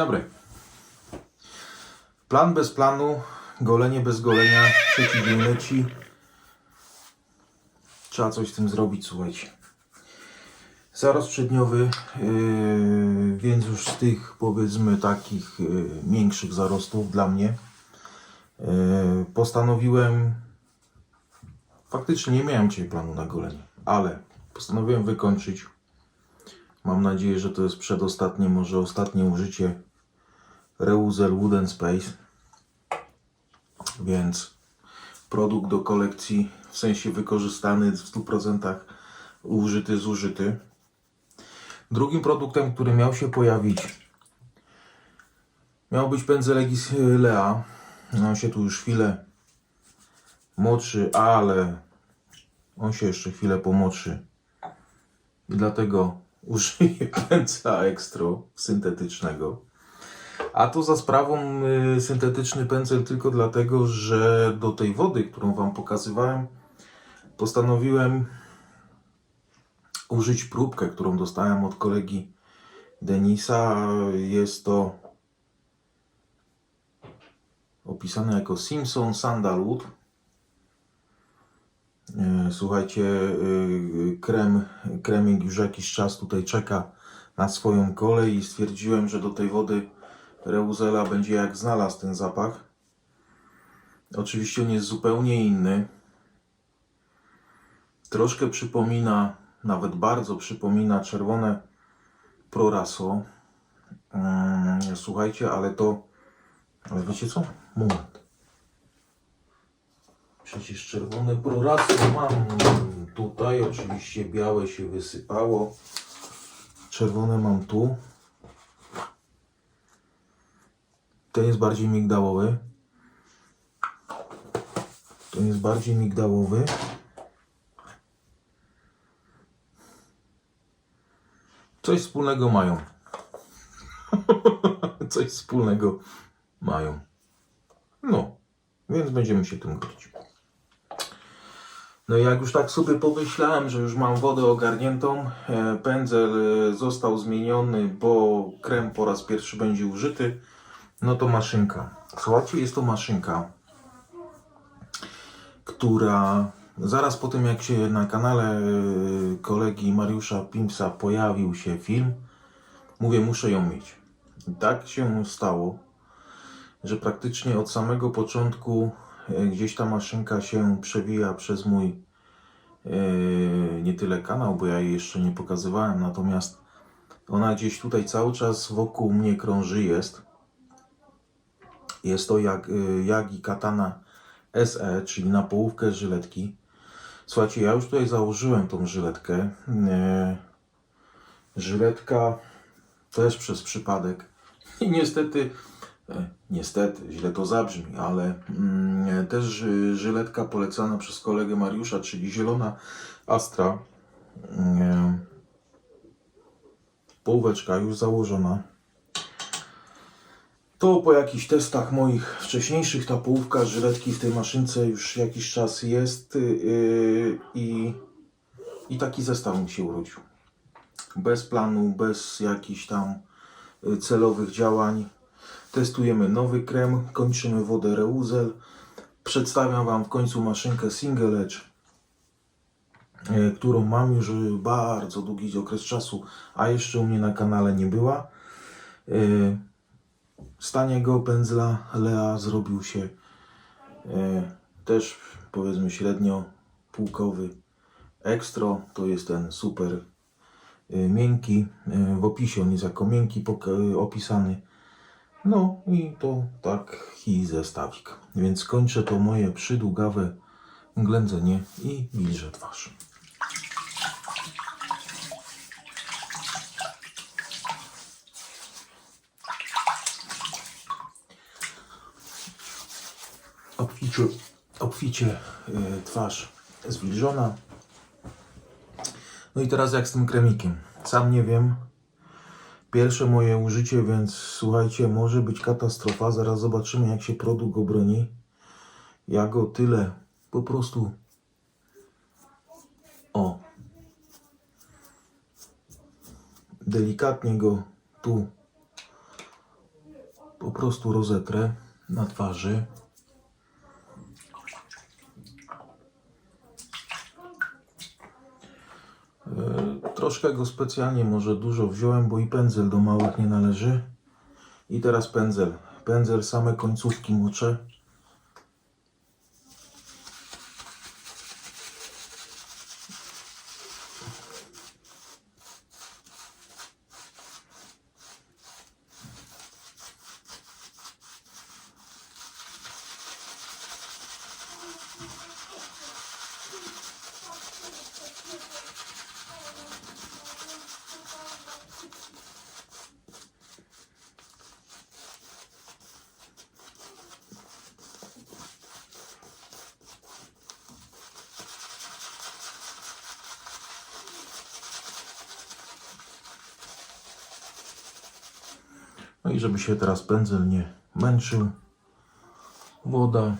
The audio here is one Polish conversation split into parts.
Dobry. Plan bez planu, golenie bez golenia, przeciw nie. Trzeba coś z tym zrobić, słuchajcie. Zarost przedniowy, yy, więc już z tych powiedzmy takich yy, większych zarostów dla mnie yy, postanowiłem, faktycznie nie miałem dzisiaj planu na golenie, ale postanowiłem wykończyć Mam nadzieję, że to jest przedostatnie, może ostatnie użycie Reuzel Wooden Space. Więc produkt do kolekcji, w sensie wykorzystany w 100% użyty, zużyty. Drugim produktem, który miał się pojawić, miał być pędzel Legis Lea. On się tu już chwilę moczy, ale on się jeszcze chwilę pomoczy. I dlatego użyję pędzla ekstro syntetycznego. A to za sprawą y, syntetyczny pędzel tylko dlatego, że do tej wody, którą Wam pokazywałem, postanowiłem użyć próbkę, którą dostałem od kolegi Denisa. Jest to opisane jako Simpson Sandalwood. E, Słuchajcie, y, krem, kremik już jakiś czas tutaj czeka na swoją kolej i stwierdziłem, że do tej wody Reuzela będzie jak znalazł ten zapach. Oczywiście on jest zupełnie inny. Troszkę przypomina, nawet bardzo przypomina czerwone Proraso. Mm, Słuchajcie, ale to, ale wiecie co? Moment. Przecież czerwone proraso mam tutaj, oczywiście białe się wysypało. Czerwone mam tu. Ten jest bardziej migdałowy. Ten jest bardziej migdałowy. Coś wspólnego mają. Coś wspólnego mają. No, więc będziemy się tym godzić. No jak już tak sobie pomyślałem, że już mam wodę ogarniętą, e, pędzel e, został zmieniony, bo krem po raz pierwszy będzie użyty, no to maszynka. Słuchajcie, jest to maszynka, która zaraz po tym jak się na kanale e, kolegi Mariusza Pimpsa pojawił się film, mówię, muszę ją mieć. Tak się stało, że praktycznie od samego początku e, gdzieś ta maszynka się przewija przez mój e, nie tyle kanał, bo ja jej jeszcze nie pokazywałem, natomiast ona gdzieś tutaj cały czas wokół mnie krąży jest. Jest to jak, e, Yagi Katana SE, czyli na połówkę żyletki. Słuchajcie, ja już tutaj założyłem tą żyletkę. E, Żyletka też przez przypadek. I niestety, e, niestety, źle to zabrzmi, ale mm, też ży- żyletka polecana przez kolegę Mariusza, czyli zielona Astra. E, Połóweczka już założona. To po jakichś testach moich wcześniejszych ta połówka żyletki w tej maszynce już jakiś czas jest yy, i, i taki zestaw mi się urodził. Bez planu, bez jakichś tam y, celowych działań. Testujemy nowy krem, kończymy wodę Reuzel. Przedstawiam Wam w końcu maszynkę Single Edge, y, którą mam już bardzo długi okres czasu, a jeszcze u mnie na kanale nie była. Y, z taniego pędzla Lea zrobił się e, też powiedzmy średnio półkowy Extro. To jest ten super e, miękki. E, w opisie on jest jako miękki poka- opisany. No i to taki zestawik. Więc kończę to moje przydługawe ględzenie i wilżę twarz. Obficie, y, twarz zwilżona. No i teraz jak z tym kremikiem? Sam nie wiem. Pierwsze moje użycie, więc słuchajcie, może być katastrofa. Zaraz zobaczymy, jak się produkt obroni. Ja go tyle po prostu. O. Delikatnie go tu po prostu rozetrę na twarzy. E, Troszkę go specjalnie może dużo wziąłem, bo i pędzel do małych nie należy. I teraz pędzel. Pędzel same końcówki moczę. No i żeby się teraz pędzel nie męczył. Woda.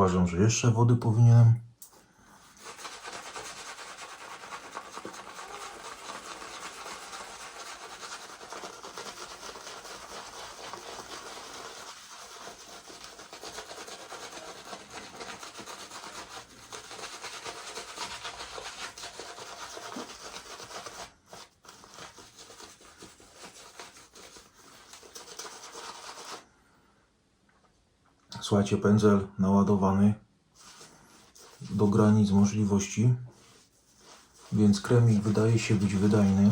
Uważam, że jeszcze wody powinienem. Słuchajcie, pędzel naładowany do granic możliwości, więc kremik wydaje się być wydajny.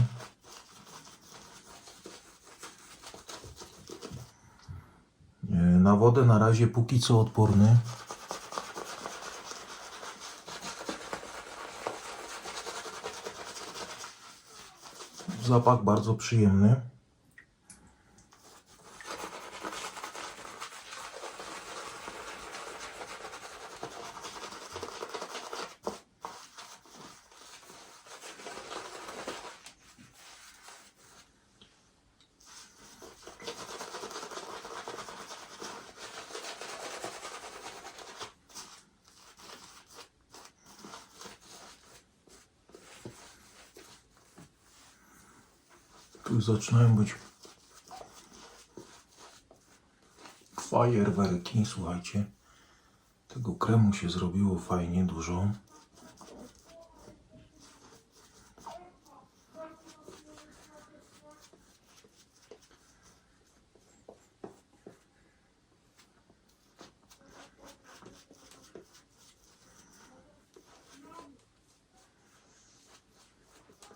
E, Na wodę na razie póki co odporny. Zapach bardzo przyjemny. Zaczynają być fajerwerki, słuchajcie. Tego kremu się zrobiło fajnie dużo.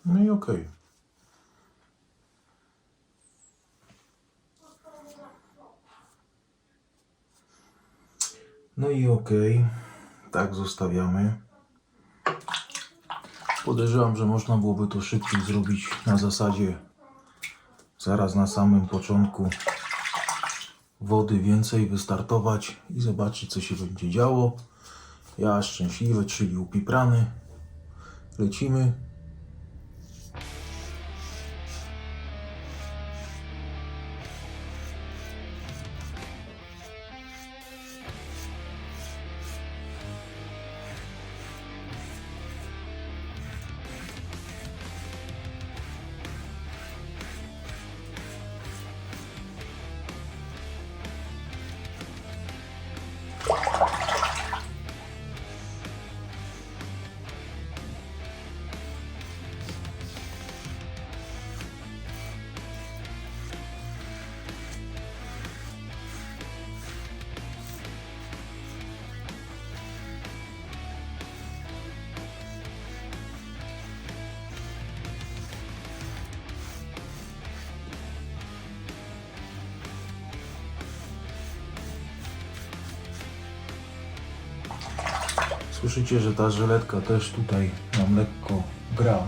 No i okej. Okej, tak zostawiamy. Podejrzewam, że można byłoby to szybciej zrobić na zasadzie zaraz na samym początku wody więcej wystartować i zobaczyć co się będzie działo. Ja szczęśliwy, czyli upiprany. Lecimy. Słyszycie, że ta żyletka też tutaj nam lekko gra.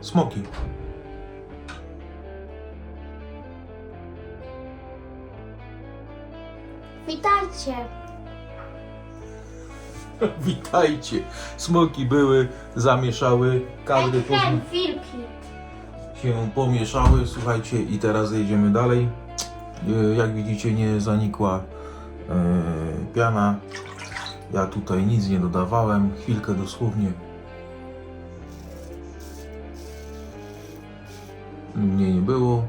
Smoki. Witajcie. Smoki były, zamieszały, Ej, ten, wilki. się pomieszały. Słuchajcie, i teraz jedziemy dalej. E, Jak widzicie, nie zanikła e, piana. Ja tutaj nic nie dodawałem. Chwilkę dosłownie. Mnie nie było.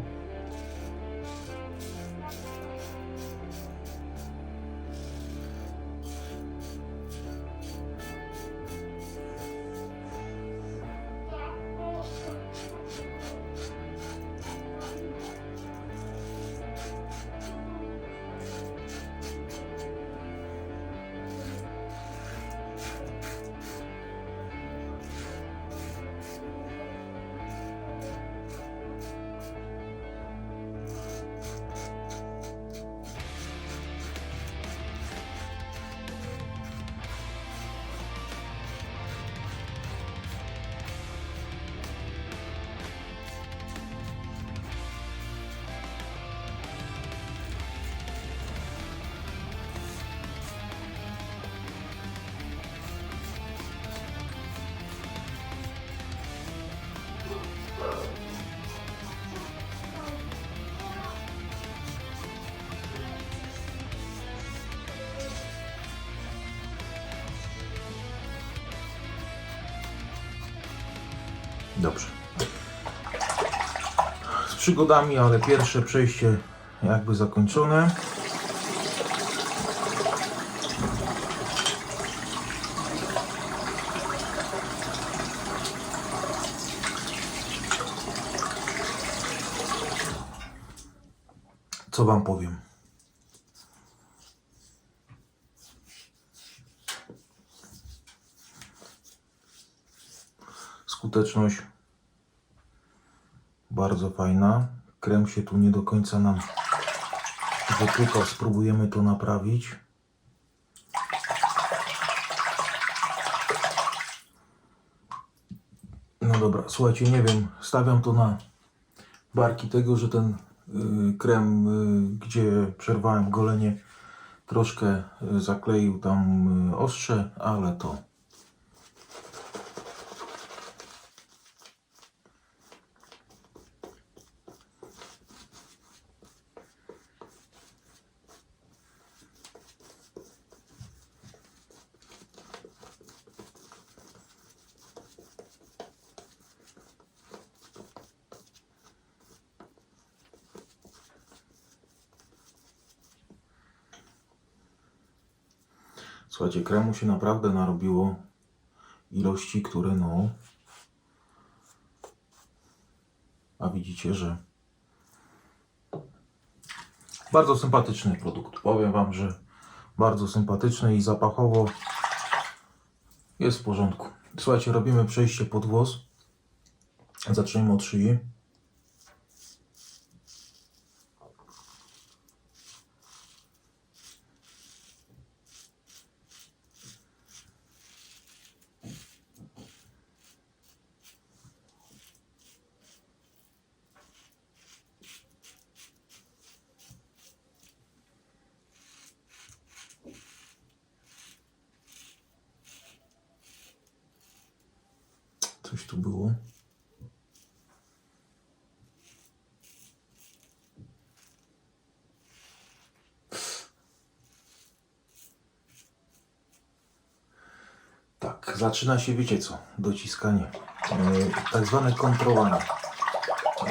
Przygodami, ale pierwsze przejście jakby zakończone. Co wam powiem? Skuteczność bardzo fajna. Krem się tu nie do końca nam wypytał. Spróbujemy to naprawić. No dobra, słuchajcie, nie wiem, stawiam to na barki tego, że ten y, krem, y, gdzie przerwałem golenie, troszkę y, zakleił tam ostrze, ale to Słuchajcie, kremu się naprawdę narobiło ilości, które no. A widzicie, że bardzo sympatyczny produkt. Powiem Wam, że bardzo sympatyczny i zapachowo jest w porządku. Słuchajcie, robimy przejście pod włos. Zacznijmy od szyi. Coś tu było. Tak, zaczyna się, wiecie co, dociskanie. E, tak zwane kontrolowanie.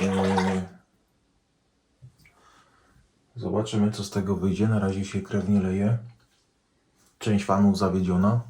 E, zobaczymy, co z tego wyjdzie. Na razie się krew nie leje. Część fanów zawiedziona.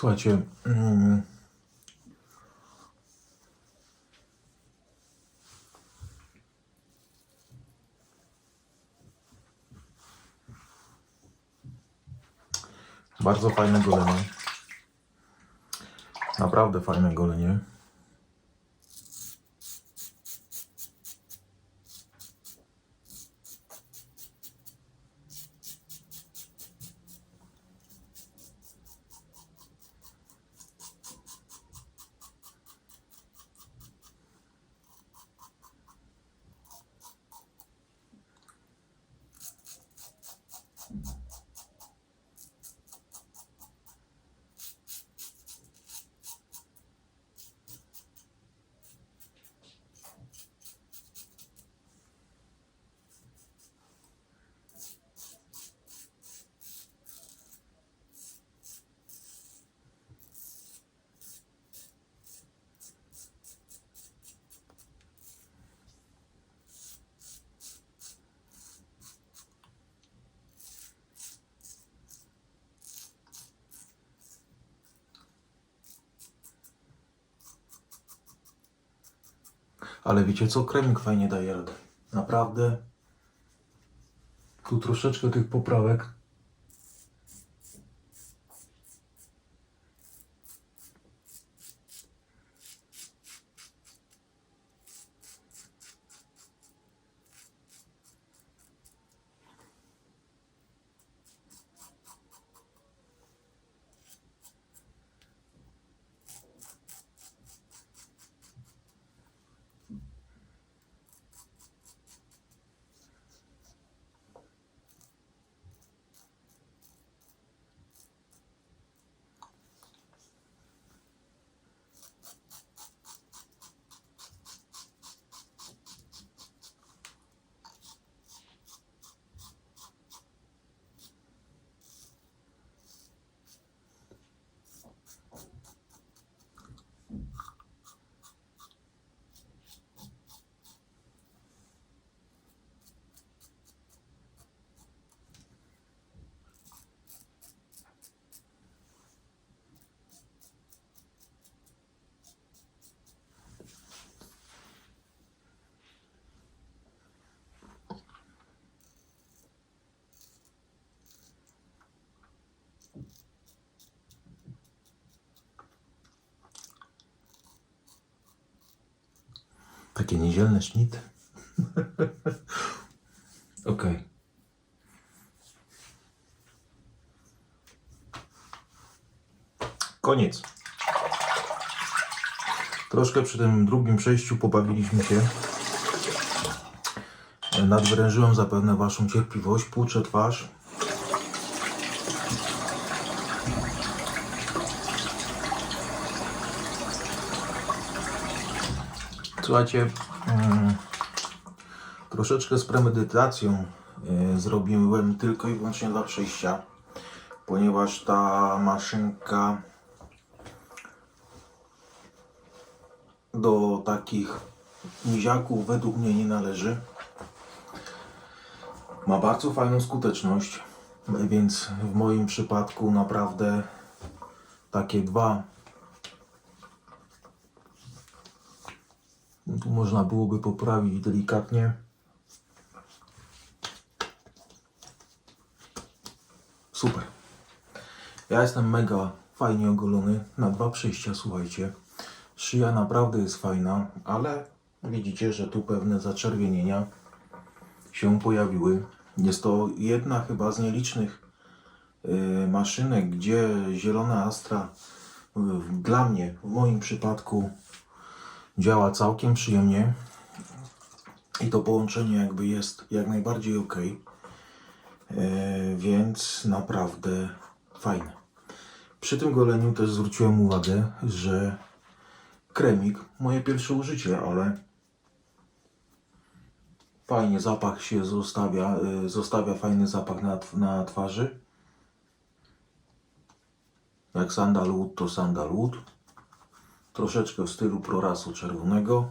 Słuchajcie. Mm, bardzo fajne golenie. Naprawdę fajne golenie. Ale wiecie co? Kremik fajnie daje radę. Naprawdę. Tu troszeczkę tych poprawek. Takie niedzielne sznity. Okej. Koniec. Troszkę przy tym drugim przejściu pobawiliśmy się. Nadwyrężyłem zapewne Waszą cierpliwość. Płuczę twarz. Słuchajcie, mm, troszeczkę z premedytacją y, zrobiłem tylko i wyłącznie dwa przejścia, ponieważ ta maszynka do takich miziaków według mnie nie należy. Ma bardzo fajną skuteczność, więc w moim przypadku naprawdę takie dwa Tu można byłoby poprawić delikatnie. Super. Ja jestem mega fajnie ogolony na dwa przejścia, słuchajcie. Szyja naprawdę jest fajna, ale widzicie, że tu pewne zaczerwienienia się pojawiły. Jest to jedna chyba z nielicznych y, maszynek, gdzie zielona Astra dla mnie, w moim przypadku działa całkiem przyjemnie i to połączenie jakby jest jak najbardziej ok, więc naprawdę fajne. Przy tym goleniu też zwróciłem uwagę, że kremik, moje pierwsze użycie, ale fajnie zapach się zostawia, y, zostawia fajny zapach na, na twarzy. Jak sandalwood to sandalwood troszeczkę w stylu prorasu czerwonego.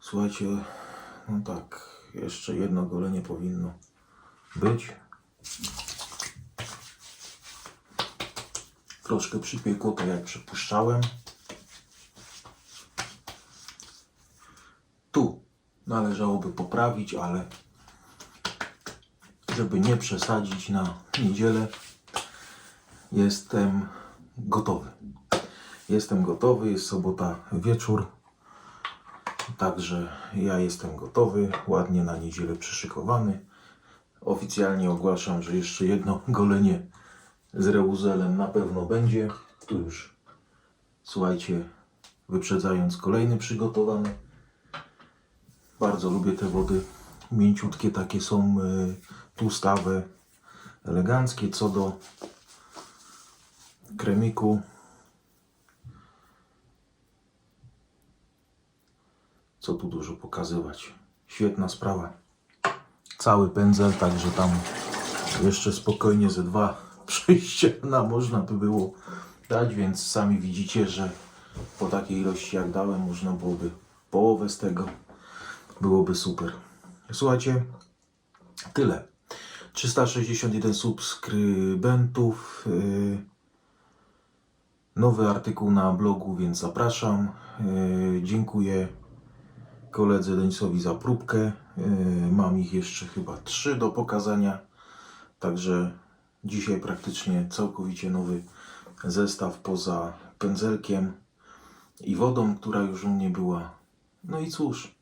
Słuchajcie, no tak, jeszcze jedno golenie powinno być. Troszkę przypiekło, tak jak przypuszczałem. Tu należałoby poprawić, ale żeby nie przesadzić na niedzielę, jestem gotowy. Jestem gotowy, jest sobota wieczór. Także ja jestem gotowy, ładnie na niedzielę przyszykowany. Oficjalnie ogłaszam, że jeszcze jedno golenie z reuzelem na pewno będzie. Tu już, słuchajcie, wyprzedzając kolejny przygotowany. Bardzo lubię te wody. Mięciutkie takie są, y, tłustawe, eleganckie. Co do kremiku, co tu dużo pokazywać. Świetna sprawa. Cały pędzel, także tam jeszcze spokojnie ze dwa przejścia na można by było dać, więc sami widzicie, że po takiej ilości jak dałem, można byłoby połowę z tego. Byłoby super. Słuchajcie, tyle. 361 subskrybentów. Yy, nowy artykuł na blogu, więc zapraszam. Yy, dziękuję koledze Deńsowi za próbkę. Yy, Mam ich jeszcze chyba trzy do pokazania. Także dzisiaj praktycznie całkowicie nowy zestaw poza pędzelkiem i wodą, która już u mnie była. No i cóż,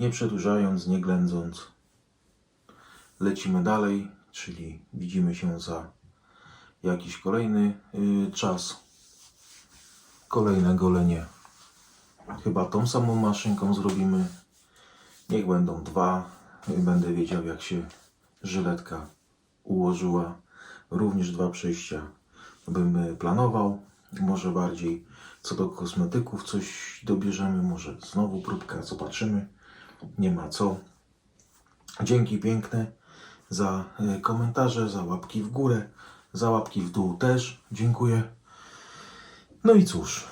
nie przedłużając, nie ględząc, lecimy dalej, czyli widzimy się za jakiś kolejny yy, czas. Kolejne golenie. Chyba tą samą maszynką zrobimy. Niech będą dwa. Będę wiedział, jak się żyletka ułożyła. Również dwa przejścia bym planował. Może bardziej co do kosmetyków coś dobierzemy. Może znowu próbka, zobaczymy. Nie ma co. Dzięki piękne za e, komentarze, za łapki w górę, za łapki w dół też. Dziękuję. No i cóż,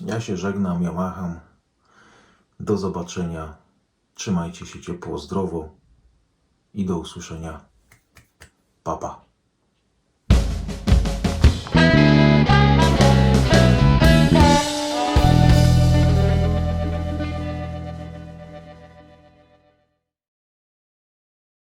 ja się żegnam, ja macham. Do zobaczenia. Trzymajcie się ciepło, zdrowo i do usłyszenia. Papa. Pa.